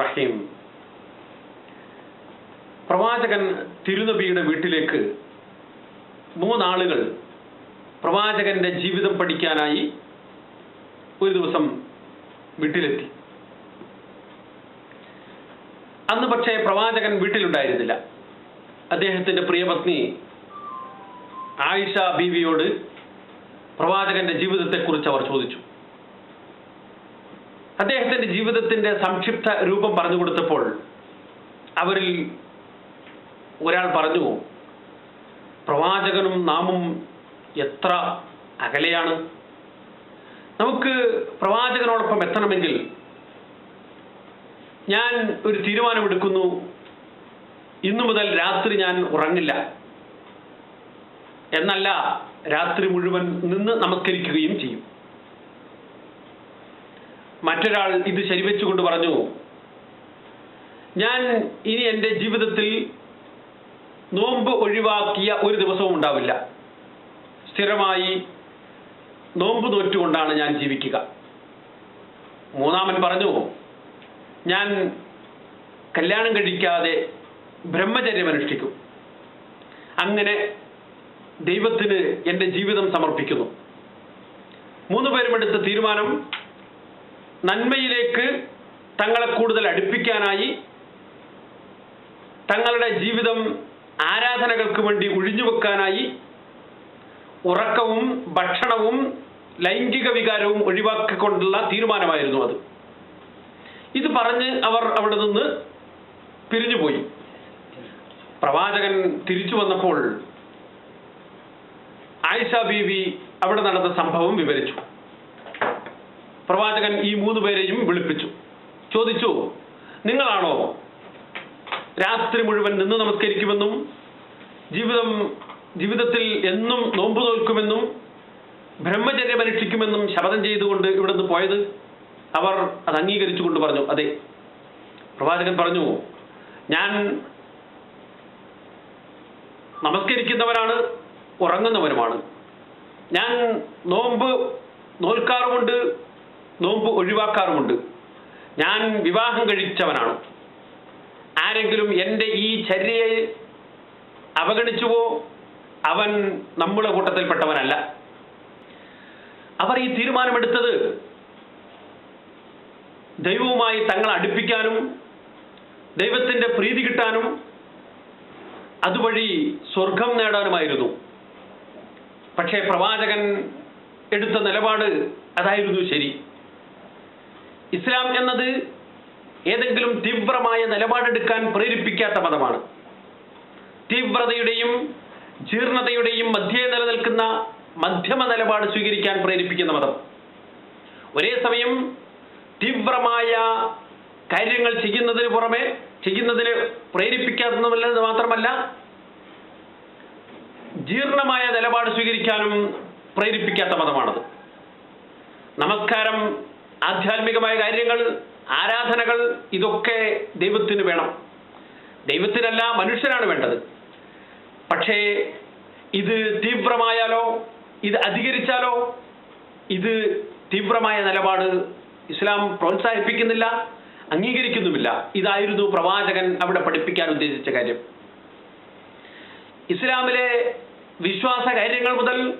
റഹീം പ്രവാചകൻ തിരുനബിയുടെ വീട്ടിലേക്ക് മൂന്നാളുകൾ പ്രവാചകന്റെ ജീവിതം പഠിക്കാനായി ഒരു ദിവസം വീട്ടിലെത്തി. അന്ന് പക്ഷേ പ്രവാചകൻ വീട്ടിലുണ്ടായിരുന്നില്ല. അദ്ദേഹത്തിന്റെ പ്രിയപത്നി ആയിഷ ബീവിയോട് പ്രവാചകന്റെ ജീവിതത്തെക്കുറിച്ച് അവർ ചോദിച്ചു. അദ്ദേഹത്തിന്റെ ജീവിതത്തിന്റെ സംക്ഷിപ്ത രൂപം പറഞ്ഞു കൊടുത്തപ്പോൾ അവരിൽ ഒരാൾ പറഞ്ഞു പ്രവാചകനും നാമും എത്ര അകലെയാണ്? നമുക്ക് പ്രവാചകനോടൊപ്പം എത്തണമെങ്കിൽ ഞാൻ ഒരു തീരുമാനമെടുക്കുന്നു. ഇന്നു മുതൽ രാത്രി ഞാൻ ഉറങ്ങില്ല. എന്നല്ല രാത്രി മുഴുവൻ നിന്ന് നമസ്കരിക്കുകയും ചെയ്യും. മറ്റൊരാൾ ഇത് ശരിവെച്ചുകൊണ്ട് പറഞ്ഞു ഞാൻ ഇനി എന്റെ ജീവിതത്തിൽ നോമ്പ് ഒഴിവാക്കിയ ഒരു ദിവസവും ഉണ്ടാവില്ല. സ്ഥിരമായി നോമ്പ് നോറ്റുകൊണ്ടാണ് ഞാൻ ജീവിക്കുക. മൂന്നാമൻ പറഞ്ഞു ഞാൻ കല്യാണം കഴിക്കാതെ ബ്രഹ്മചര്യം അനുഷ്ഠിക്കും. അങ്ങനെ ദൈവത്തിന് എന്റെ ജീവിതം സമർപ്പിക്കുന്നു. മൂന്ന് പേരും എടുത്ത തീരുമാനം നന്മയിലേക്ക് തങ്ങളെ കൂടുതൽ അടുപ്പിക്കാനായി തങ്ങളുടെ ജീവിതം ആരാധനകൾക്ക് വേണ്ടി ഒഴിഞ്ഞുവെക്കാനായി ഉറക്കവും ഭക്ഷണവും ലൈംഗിക വികാരവും ഒഴിവാക്കിക്കൊണ്ടുള്ള തീരുമാനമായിരുന്നു അത്. ഇത് പറഞ്ഞ് അവർ അവിടെ നിന്ന് പിരിഞ്ഞുപോയി. പ്രവാചകൻ തിരിച്ചു വന്നപ്പോൾ ആയിഷ ബീവി അവിടെ നടന്ന സംഭവം വിവരിച്ചു. പ്രവാചകൻ ഈ മൂന്ന് പേരെയും വിളിപ്പിച്ചു. ചോദിച്ചു നിങ്ങളാണോ രാത്രി മുഴുവൻ നിന്ന് നമസ്കരിക്കുമെന്നും ജീവിതം ജീവിതത്തിൽ എന്നും നോമ്പ് തോൽക്കുമെന്നും ബ്രഹ്മചര്യം അനുഷ്ഠിക്കുമെന്നും ശപഥം ചെയ്തുകൊണ്ട് ഇവിടെ നിന്ന് പോയത്? അവർ അത് അംഗീകരിച്ചുകൊണ്ട് പറഞ്ഞു അതെ. പ്രവാചകൻ പറഞ്ഞു ഞാൻ നമസ്കരിക്കുന്നവരാണ് ഉറങ്ങുന്നവരുമാണ്. ഞാൻ നോമ്പ് നോൽക്കാറുമുണ്ട് നോമ്പ് ഒഴിവാക്കാറുമുണ്ട്. ഞാൻ വിവാഹം കഴിച്ചവനാണ്. ആരെങ്കിലും എന്റെ ഈ ചര്യയെ അവഗണിച്ചുവോ? അവൻ നമ്മുടെ കൂട്ടത്തിൽപ്പെട്ടവനല്ല. അവർ ഈ തീരുമാനമെടുത്തത് ദൈവവുമായി തങ്ങളെ അടുപ്പിക്കാനും ദൈവത്തിന്റെ പ്രീതി കിട്ടാനും അതുവഴി സ്വർഗം നേടാനുമായിരുന്നു. പക്ഷേ പ്രവാചകൻ എടുത്ത നിലപാട് അതായിരുന്നു ശരി. ഇസ്ലാം എന്നത് ഏതെങ്കിലും തീവ്രമായ നിലപാടെടുക്കാൻ പ്രേരിപ്പിക്കാത്ത മതമാണ്. തീവ്രതയുടെയും ജീർണതയുടെയും മധ്യേ നിലനിൽക്കുന്ന മധ്യമ നിലപാട് സ്വീകരിക്കാൻ പ്രേരിപ്പിക്കുന്ന മതം. ഒരേ സമയം തീവ്രമായ കാര്യങ്ങൾ ചെയ്യുന്നതിന് പുറമെ ചെയ്യുന്നതിന് പ്രേരിപ്പിക്കാത്തതുമല്ലെന്ന് മാത്രമല്ല ജീർണമായ നിലപാട് സ്വീകരിക്കാനും പ്രേരിപ്പിക്കാത്ത മതമാണത്. നമസ്കാരം ആധ്യാത്മികമായ കാര്യങ്ങൾ ആരാധനകൾ ഇതൊക്കെ ദൈവത്തിന് വേണം. ദൈവത്തിനല്ല മനുഷ്യനാണ് വേണ്ടത്. പക്ഷേ ഇത് തീവ്രമായാലോ ഇത് അധികരിച്ചാലോ ഇത് തീവ്രമായ നിലപാട് ഇസ്ലാം പ്രോത്സാഹിപ്പിക്കുന്നില്ല അംഗീകരിക്കുന്നുമില്ല. ഇതായിരുന്നു പ്രവാചകൻ അവിടെ പഠിപ്പിക്കാൻ ഉദ്ദേശിച്ച കാര്യം. ഇസ്ലാമിലെ വിശ്വാസ കാര്യങ്ങൾ മുതൽ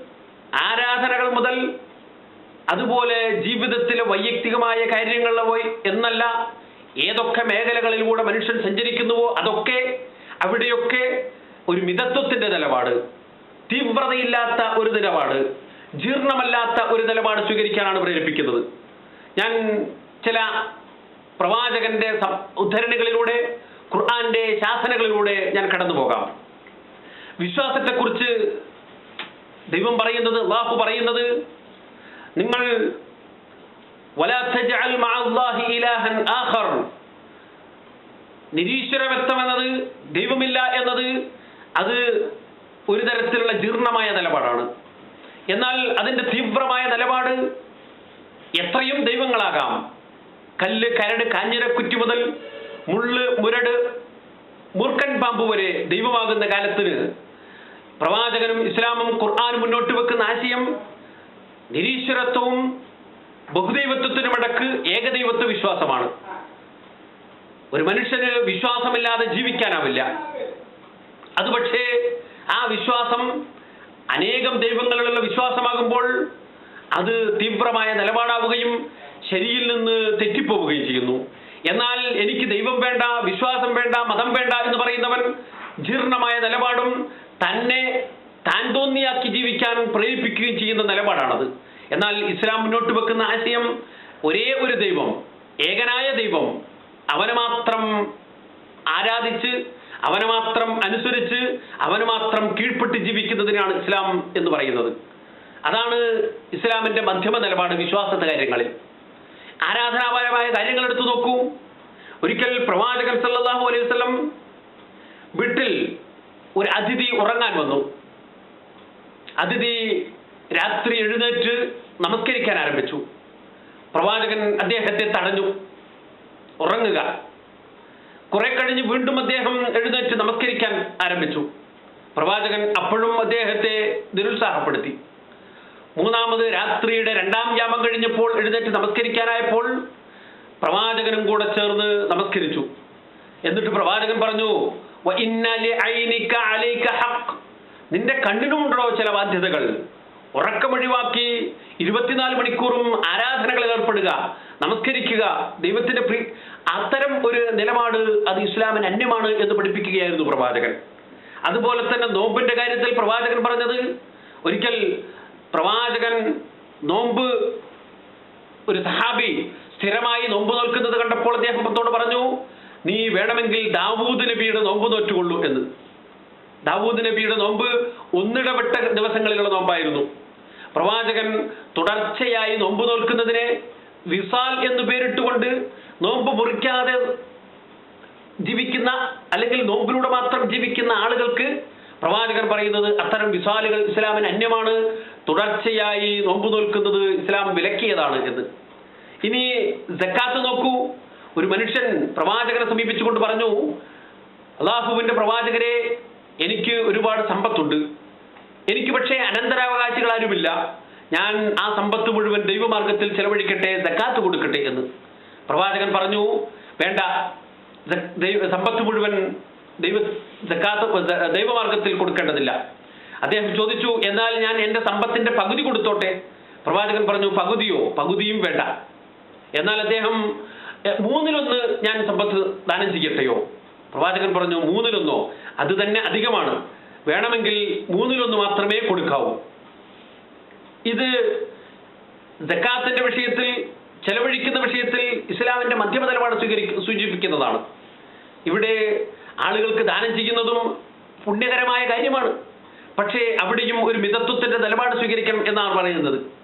അതുപോലെ ജീവിതത്തിലെ വൈയക്തികമായ കാര്യങ്ങളിൽ പോയി എന്നല്ല ഏതൊക്കെ മേഖലകളിലൂടെ മനുഷ്യൻ സഞ്ചരിക്കുന്നുവോ അതൊക്കെ അവിടെയൊക്കെ ഒരു മിതത്വത്തിന്റെ നിലപാട് തീവ്രതയില്ലാത്ത ഒരു നിലപാട് ജീർണമല്ലാത്ത ഒരു നിലപാട് സ്വീകരിക്കാനാണ് പ്രേരിപ്പിക്കുന്നത് ഞാൻ ചില പ്രവാചകന്റെ ഉദ്ധരണികളിലൂടെ ഖുർആന്റെ ശാസനകളിലൂടെ ഞാൻ കടന്നു പോകാം. വിശ്വാസത്തെക്കുറിച്ച് ദൈവം പറയുന്നത് വാഹു പറയുന്നത് നിങ്ങൾ നിരീശ്വരവത്വം എന്നത് ദൈവമില്ല എന്നത് അത് ഒരു തരത്തിലുള്ള ജീർണമായ നിലപാടാണ്. എന്നാൽ അതിന്റെ തീവ്രമായ നിലപാട് എത്രയും ദൈവങ്ങളാകാം. കല്ല് കരട് കാഞ്ഞിരക്കുറ്റി മുതൽ മുള്ള് മുരട് മൂർക്കൻ പാമ്പ് വരെ ദൈവമാകുന്ന കാലത്തിന് പ്രവാചകനും ഇസ്ലാമും ഖുർആാനും മുന്നോട്ട് വെക്കുന്ന ആശയം നിരീശ്വരത്വവും ബഹുദൈവത്വത്തിനുമിടക്ക് ഏകദൈവത്വ വിശ്വാസമാണ്. ഒരു മനുഷ്യന് വിശ്വാസമില്ലാതെ ജീവിക്കാനാവില്ല. അത് പക്ഷേ ആ വിശ്വാസം അനേകം ദൈവങ്ങളിലുള്ള വിശ്വാസമാകുമ്പോൾ അത് തീവ്രമായ നിലപാടാവുകയും ശരിയിൽ നിന്ന് തെറ്റിപ്പോവുകയും ചെയ്യുന്നു. എന്നാൽ എനിക്ക് ദൈവം വേണ്ട വിശ്വാസം വേണ്ട മതം വേണ്ട എന്ന് പറയുന്നവൻ ജീർണമായ നിലപാടും തന്നെ താൻ തോന്നിയാക്കി ജീവിക്കാൻ പ്രേരിപ്പിക്കുകയും ചെയ്യുന്ന നിലപാടാണത്. എന്നാൽ ഇസ്ലാം മുന്നോട്ട് വെക്കുന്ന ആശയം ഒരേ ഒരു ദൈവം ഏകനായ ദൈവം അവനെ മാത്രം ആരാധിച്ച് അവനെ മാത്രം അനുസരിച്ച് അവന് മാത്രം കീഴ്പ്പെട്ട് ജീവിക്കുന്നതിനാണ് ഇസ്ലാം എന്ന് പറയുന്നത്. അതാണ് ഇസ്ലാമിന്റെ മധ്യമ നിലപാട് വിശ്വാസത്തെ കാര്യങ്ങളിൽ. ആരാധനാപരമായ കാര്യങ്ങൾ എടുത്തു നോക്കൂ. ഒരിക്കൽ പ്രവാചകൻ സല്ലാഹു അലൈഹി വീട്ടിൽ ഒരു അതിഥി ഉറങ്ങാൻ വന്നു. അതിഥി രാത്രി എഴുന്നേറ്റ് നമസ്കരിക്കാൻ ആരംഭിച്ചു. പ്രവാചകൻ അദ്ദേഹത്തെ തടഞ്ഞു. ഉറങ്ങുക. കുറെ കഴിഞ്ഞ് വീണ്ടും അദ്ദേഹം എഴുന്നേറ്റ് നമസ്കരിക്കാൻ ആരംഭിച്ചു. പ്രവാചകൻ അപ്പോഴും അദ്ദേഹത്തെ നിരുത്സാഹപ്പെടുത്തി. മൂന്നാമത് രാത്രിയുടെ രണ്ടാം യാമം കഴിഞ്ഞപ്പോൾ എഴുന്നേറ്റ് നമസ്കരിക്കാനായപ്പോൾ പ്രവാചകനും കൂടെ ചേർന്ന് നമസ്കരിച്ചു. എന്നിട്ട് പ്രവാചകൻ പറഞ്ഞു ഇന്നലെ ഐനിക്ക ഹഖ്." നിന്റെ കണ്ണിനുമുണ്ടോ ചില ബാധ്യതകൾ? ഉറക്കമൊഴിവാക്കി ഇരുപത്തിനാല് മണിക്കൂറും ആരാധനകളിൽ ഏർപ്പെടുക നമസ്കരിക്കുക. ദൈവത്തിന്റെ പ്രീ അത്തരം ഒരു നിലപാട് അത് ഇസ്ലാമിന് അന്യമാണ് എന്ന് പഠിപ്പിക്കുകയായിരുന്നു പ്രവാചകൻ. അതുപോലെ തന്നെ നോമ്പിന്റെ കാര്യത്തിൽ പ്രവാചകൻ പറഞ്ഞത് ഒരിക്കൽ പ്രവാചകൻ നോമ്പ് ഒരു സഹാബി സ്ഥിരമായി നോമ്പ് നോൽക്കുന്നത് കണ്ടപ്പോൾ അദ്ദേഹം പത്തോട് പറഞ്ഞു നീ വേണമെങ്കിൽ ദാവൂദ് നബിയുടെ നോമ്പ് നോറ്റുകൊള്ളൂ എന്ന്. ദാവൂദ് നബിയുടെ നോമ്പ് ഒന്നിടവിട്ട ദിവസങ്ങളിലുള്ള നോമ്പായിരുന്നു. പ്രവാചകൻ തുടർച്ചയായി നോമ്പ് നോൽക്കുന്നതിനെ വിസാൽ എന്ന് പേരിട്ടുകൊണ്ട് നോമ്പ് മുറിക്കാതെ ജീവിക്കുന്ന അല്ലെങ്കിൽ നോമ്പിലൂടെ മാത്രം ജീവിക്കുന്ന ആളുകൾക്ക് പ്രവാചകൻ പറയുന്നത് അത്തരം വിസാലുകൾ ഇസ്ലാമിന് അന്യമാണ്. തുടർച്ചയായി നോമ്പ് നോൽക്കുന്നത് ഇസ്ലാം വിലക്കിയതാണ് എന്ന്. ഇനി ജക്കാത്ത് നോക്കൂ. ഒരു മനുഷ്യൻ പ്രവാചകനെ സമീപിച്ചുകൊണ്ട് പറഞ്ഞു അള്ളാഹുവിന്റെ പ്രവാചകരെ എനിക്ക് ഒരുപാട് സമ്പത്തുണ്ട്. എനിക്ക് പക്ഷേ അനന്തരാവകാശികൾ ആരുമില്ല ഞാൻ ആ സമ്പത്ത് മുഴുവൻ ദൈവമാർഗത്തിൽ ചെലവഴിക്കട്ടെ ജക്കാത്ത് കൊടുക്കട്ടെ എന്ന്. പ്രവാചകൻ പറഞ്ഞു വേണ്ട. ദൈവ- സമ്പത്ത് മുഴുവൻ ദൈവ ജക്കാത്ത് ദൈവമാർഗത്തിൽ കൊടുക്കേണ്ടതില്ല. അദ്ദേഹം ചോദിച്ചു എന്നാൽ ഞാൻ എന്റെ സമ്പത്തിന്റെ പകുതി കൊടുത്തോട്ടെ? പ്രവാചകൻ പറഞ്ഞു പകുതിയോ? പകുതിയും വേണ്ട. എന്നാൽ അദ്ദേഹം "എ, മൂന്നിലൊന്ന് ഞാൻ സമ്പത്ത് ദാനം ചെയ്യട്ടെയോ? പ്രവാചകൻ പറഞ്ഞു മൂന്നിലൊന്നോ? അത് തന്നെ അധികമാണ്. വേണമെങ്കിൽ മൂന്നിലൊന്ന് മാത്രമേ കൊടുക്കാവൂ. ഇത് ജക്കാത്തിന്റെ വിഷയത്തിൽ ചെലവഴിക്കുന്ന വിഷയത്തിൽ ഇസ്ലാമിന്റെ മധ്യമ നിലപാട് സ്വീകരി സൂചിപ്പിക്കുന്നതാണ്. ഇവിടെ ആളുകൾക്ക് ദാനം ചെയ്യുന്നതും പുണ്യകരമായ കാര്യമാണ്. പക്ഷേ അവിടെയും ഒരു മിതത്വത്തിന്റെ നിലപാട് സ്വീകരിക്കണം എന്നാണ് പറയുന്നത്.